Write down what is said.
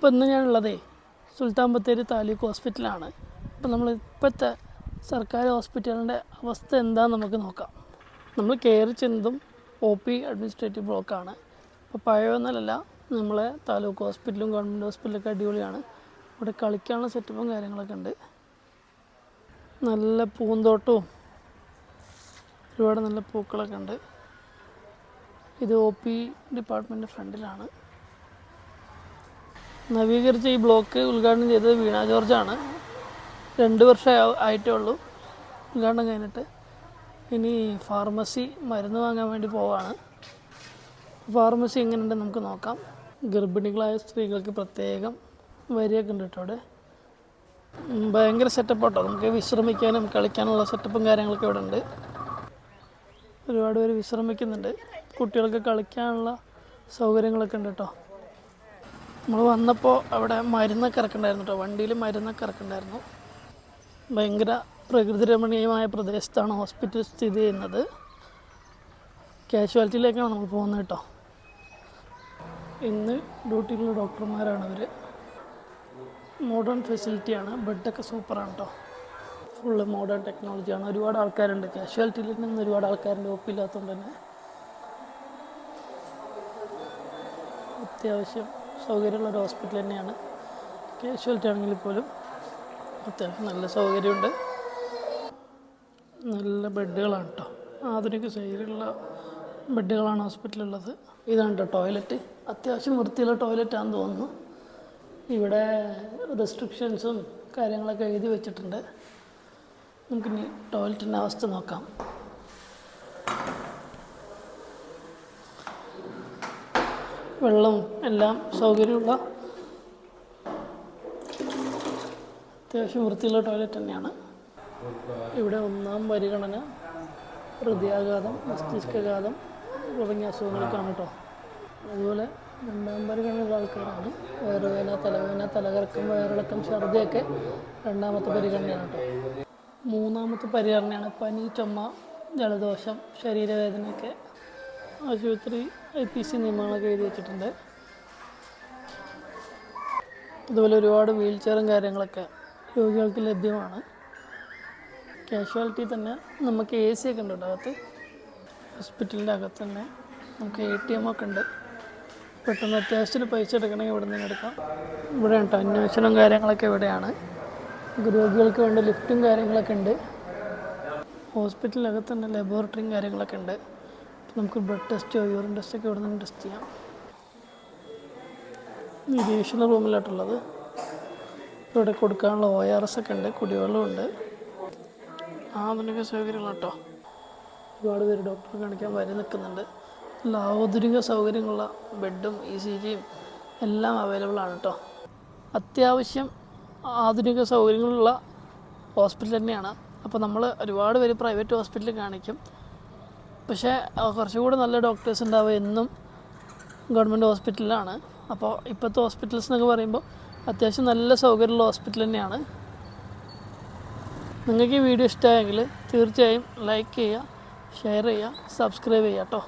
അപ്പോൾ ഇന്ന് ഞാനുള്ളതേ സുൽത്താൻ ബത്തേരി താലൂക്ക് ഹോസ്പിറ്റലാണ്. അപ്പോൾ നമ്മൾ ഇപ്പോഴത്തെ സർക്കാർ ഹോസ്പിറ്റലിന്റെ അവസ്ഥ എന്താണെന്ന് നമുക്ക് നോക്കാം. നമ്മൾ കയറി ചെന്നതും ഒ പി അഡ്മിനിസ്ട്രേറ്റീവ് ബ്ലോക്കാണ് അപ്പോൾ പഴയൊന്നല്ല നമ്മളെ താലൂക്ക് ഹോസ്പിറ്റലും ഗവൺമെന്റ് ഹോസ്പിറ്റലൊക്കെ അടിപൊളിയാണ്. ഇവിടെ കളിക്കാനുള്ള സെറ്റപ്പും കാര്യങ്ങളൊക്കെ ഉണ്ട്. നല്ല പൂന്തോട്ടവും ഒരുപാട് നല്ല പൂക്കളൊക്കെ ഉണ്ട്. ഇത് ഒ പി ഡിപ്പാർട്ട്മെന്റ് ഫ്രണ്ടിലാണ്. നവീകരിച്ച ഈ ബ്ലോക്ക് ഉദ്ഘാടനം ചെയ്തത് വീണ ജോർജാണ്. രണ്ട് വർഷം ആയിട്ടേ ഉള്ളൂ ഉദ്ഘാടനം കഴിഞ്ഞിട്ട്. ഇനി ഫാർമസി മരുന്ന് വാങ്ങാൻ വേണ്ടി പോവാണ്. ഫാർമസി എങ്ങനെയുണ്ട് നമുക്ക് നോക്കാം. ഗർഭിണികളായ സ്ത്രീകൾക്ക് പ്രത്യേകം വരിയൊക്കെ ഉണ്ട് കേട്ടോ അവിടെ. ഭയങ്കര സെറ്റപ്പ് കേട്ടോ നമുക്ക് വിശ്രമിക്കാനും കളിക്കാനുള്ള സെറ്റപ്പും കാര്യങ്ങളൊക്കെ ഇവിടെ ഉണ്ട്. ഒരുപാട് പേര് വിശ്രമിക്കുന്നുണ്ട്. കുട്ടികൾക്ക് കളിക്കാനുള്ള സൗകര്യങ്ങളൊക്കെ ഉണ്ട് കേട്ടോ. നമ്മൾ വന്നപ്പോൾ അവിടെ മരുന്നൊക്കെ ഇറക്കണ്ടായിരുന്നു കേട്ടോ വണ്ടിയിൽ മരുന്നൊക്കെ ഇറക്കണ്ടായിരുന്നു. ഭയങ്കര പ്രകൃതി രമണീയമായ പ്രദേശത്താണ് ഹോസ്പിറ്റൽ സ്ഥിതി ചെയ്യുന്നത്. കാഷ്വാലിറ്റിയിലേക്കാണ് നമ്മൾ പോകുന്നത് കേട്ടോ ഇന്ന് ഡ്യൂട്ടിയിലുള്ള ഡോക്ടർമാരാണ് അവർ മോഡേൺ ഫെസിലിറ്റിയാണ്. ബെഡൊക്കെ സൂപ്പറാണ് കേട്ടോ ഫുള്ള് മോഡേൺ ടെക്നോളജിയാണ്. ഒരുപാട് ആൾക്കാരുണ്ട്. കാഷ്വാലിറ്റിയിൽ നിന്ന് ഒരുപാട് ആൾക്കാരുണ്ട്. ഒപ്പില്ലാത്തതുകൊണ്ട് തന്നെ. അത്യാവശ്യം സൗകര്യമുള്ള ഒരു ഹോസ്പിറ്റൽ തന്നെയാണ്. കാഷ്വാലിറ്റി ആണെങ്കിൽ പോലും അത്യാവശ്യം നല്ല സൗകര്യമുണ്ട്. നല്ല ബെഡുകളാണ് കേട്ടോ. ആധുനിക ശൈലിയിലുള്ള ബെഡുകളാണ് ഹോസ്പിറ്റലുള്ളത് ഇതാണ് കേട്ടോ ടോയ്ലറ്റ്. അത്യാവശ്യം വൃത്തിയുള്ള ടോയ്ലറ്റാണെന്ന് തോന്നുന്നു. ഇവിടെ റെസ്ട്രിക്ഷൻസും കാര്യങ്ങളൊക്കെ എഴുതി വെച്ചിട്ടുണ്ട്. നമുക്കിനി ടോയ്ലറ്റിന്റെ അവസ്ഥ നോക്കാം. വെള്ളവും എല്ലാം സൗകര്യമുള്ള അത്യാവശ്യം വൃത്തിയുള്ള ടോയ്ലറ്റ് തന്നെയാണ്. ഇവിടെ ഒന്നാം പരിഗണന ഹൃദയാഘാതം മസ്തിഷ്കഘാതം തുടങ്ങിയ അസുഖങ്ങൾക്കാണ് കേട്ടോ അതുപോലെ രണ്ടാം പരിഗണനയുള്ള ആൾക്കാരാണ്. വയറുവേന തലവേന തലകറക്കം വയറിളക്കം ഛർദിയൊക്കെ രണ്ടാമത്തെ പരിഗണനയാണ് കേട്ടോ. മൂന്നാമത്തെ പരിഗണനയാണ് പനി ചുമ ജലദോഷം ശരീരവേദനയൊക്കെ ആശുപത്രി ഐ പി സി നിയമങ്ങളൊക്കെ എഴുതി വെച്ചിട്ടുണ്ട്. അതുപോലെ ഒരുപാട് വീൽ ചെയറും കാര്യങ്ങളൊക്കെ രോഗികൾക്ക് ലഭ്യമാണ്. കാഷ്വാലിറ്റി തന്നെ നമുക്ക് എ സി ഒക്കെ ഉണ്ട് അകത്ത്. ഹോസ്പിറ്റലിന്റെ അകത്ത് തന്നെ നമുക്ക് എ ടി എം ഒക്കെ ഉണ്ട്. പെട്ടെന്ന് അത്യാവശ്യത്തിന് പൈസ എടുക്കണമെങ്കിൽ ഇവിടെ നിന്ന് എടുക്കാം. ഇവിടെ കേട്ടോ അന്വേഷണം കാര്യങ്ങളൊക്കെ ഇവിടെയാണ്. രോഗികൾക്ക് വേണ്ട ലിഫ്റ്റും കാര്യങ്ങളൊക്കെ ഉണ്ട്. ഹോസ്പിറ്റലിനകത്ത് തന്നെ ലബോറട്ടറിയും കാര്യങ്ങളൊക്കെ ഉണ്ട്. നമുക്ക് ബ്ലഡ് ടെസ്റ്റോ യൂറിൻ ടെസ്റ്റൊക്കെ ഇവിടെ നിന്ന് ടെസ്റ്റ് ചെയ്യാം. നിരീക്ഷണ റൂമിലായിട്ടുള്ളത് ഇവിടെ കൊടുക്കാനുള്ള ഒ ആർ എസ് ഒക്കെ ഉണ്ട് കുടിവെള്ളമുണ്ട് ആധുനിക സൗകര്യങ്ങൾ കേട്ടോ ഒരുപാട് പേര് ഡോക്ടറെ കാണിക്കാൻ വരി നിൽക്കുന്നുണ്ട്. നല്ല ആധുനിക സൗകര്യങ്ങളുള്ള ബെഡും ഇ സി ജിയും എല്ലാം അവൈലബിൾ ആണ് കേട്ടോ അത്യാവശ്യം ആധുനിക സൗകര്യങ്ങളുള്ള ഹോസ്പിറ്റൽ തന്നെയാണ്. അപ്പോൾ നമ്മൾ ഒരുപാട് പേര് പ്രൈവറ്റ് ഹോസ്പിറ്റലിൽ കാണിക്കും. പക്ഷേ കുറച്ചുകൂടെ നല്ല ഡോക്ടേഴ്സ് ഉണ്ടാവുക എന്നും ഗവൺമെന്റ് ഹോസ്പിറ്റലിലാണ്. അപ്പോൾ ഇപ്പോഴത്തെ ഹോസ്പിറ്റൽസ് എന്നൊക്കെ പറയുമ്പോൾ അത്യാവശ്യം നല്ല സൗകര്യമുള്ള ഹോസ്പിറ്റൽ തന്നെയാണ്. നിങ്ങൾക്ക് ഈ വീഡിയോ ഇഷ്ടമായെങ്കിൽ തീർച്ചയായും ലൈക്ക് ചെയ്യുക ഷെയർ ചെയ്യുക സബ്സ്ക്രൈബ് ചെയ്യുക കേട്ടോ